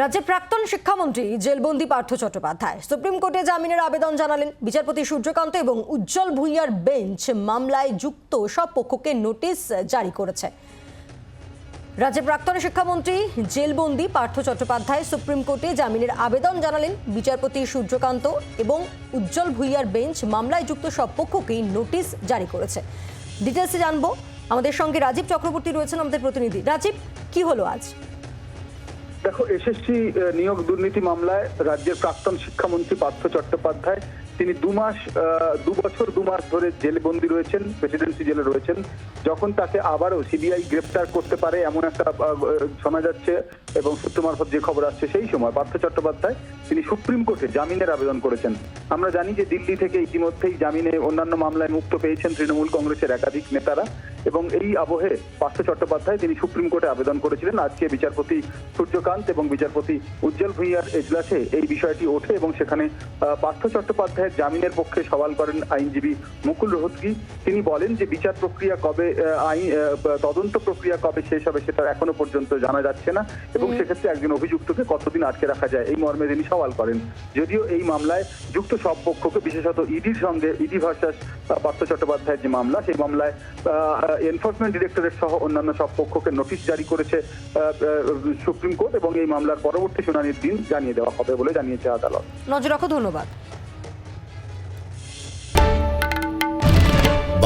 রাজ্যের প্রাক্তন শিক্ষামন্ত্রী জেলবন্দি পার্থ চট্টোপাধ্যায় সুপ্রিম কোর্টে জামিনের আবেদন জানালেন বিচারপতি সূর্যকান্ত এবং উজ্জ্বল ভূঁইয়ার বেঞ্চ মামলায় যুক্ত সব পক্ষকে নোটিশ জারি করেছে। রাজ্যের প্রাক্তন শিক্ষামন্ত্রী জেলবন্দি পার্থ চট্টোপাধ্যায় সুপ্রিম কোর্টে জামিনের আবেদন জানালেন বিচারপতি সূর্যকান্ত এবং উজ্জ্বল ভূঁইয়ার বেঞ্চ মামলায় যুক্ত সব পক্ষকেই নোটিশ জারি করেছে। ডিটেলসে জানব। আমাদের সঙ্গে রাজীব চক্রবর্তী রয়েছেন আমাদের প্রতিনিধি। রাজীব, কি হলো আজ? দেখো এসএসসি নিয়োগ দুর্নীতি মামলায় রাজ্যের প্রাক্তন শিক্ষামন্ত্রী পার্থ চট্টোপাধ্যায় তিনি দু মাস দু বছর, দু মাস ধরে জেলবন্দি রয়েছেন প্রেসিডেন্সি জেলে রয়েছেন। যখন তাকে আবারও সিবিআই গ্রেপ্তার করতে পারে এমন একটা শোনা যাচ্ছে এবং সূত্র মারফত যে খবর আসছে সেই সময় পার্থ চট্টোপাধ্যায় তিনি সুপ্রিম কোর্টে জামিনের আবেদন করেছেন। আমরা জানি যে দিল্লি থেকে ইতিমধ্যেই জামিনে অন্যান্য মামলায় মুক্ত পেয়েছেন তৃণমূল কংগ্রেসের একাধিক নেতারা এবং এই আবহে পার্থ চট্টোপাধ্যায় তিনি সুপ্রিম কোর্টে আবেদন করেছিলেন। আজকে বিচারপতি সূর্যকান্ত এবং বিচারপতি উজ্জ্বল ভূঁইয়ার এজলাসে এই বিষয়টি ওঠে এবং সেখানে পার্থ পার্থ চট্টোপাধ্যায়ের জামিনের পক্ষে সওয়াল করেন আইনজীবী মুকুল রোহতগি। তিনি বলেন যে বিচার প্রক্রিয়া কবে আইন তদন্ত প্রক্রিয়া কবে শেষ হবে সেটা এখনও পর্যন্ত জানা যাচ্ছে না এবং সেক্ষেত্রে একজন অভিযুক্তকে কতদিন আটকে রাখা যায় এই মর্মে তিনি সওয়াল করেন। যদিও এই মামলায় যুক্ত সব পক্ষকে বিশেষত ইডির সঙ্গে ইডি ভার্সাস পার্থ চট্টোপাধ্যায়ের যে মামলা সেই মামলায় এনফোর্সমেন্ট ডিরেক্টরেট সহ অন্যান্য সব পক্ষকে নোটিশ জারি করেছে সুপ্রিম কোর্ট এবং এই মামলার পরবর্তী শুনানির দিন জানিয়ে দেওয়া হবে বলে জানিয়েছে আদালত। নজর রাখো ধন্যবাদ।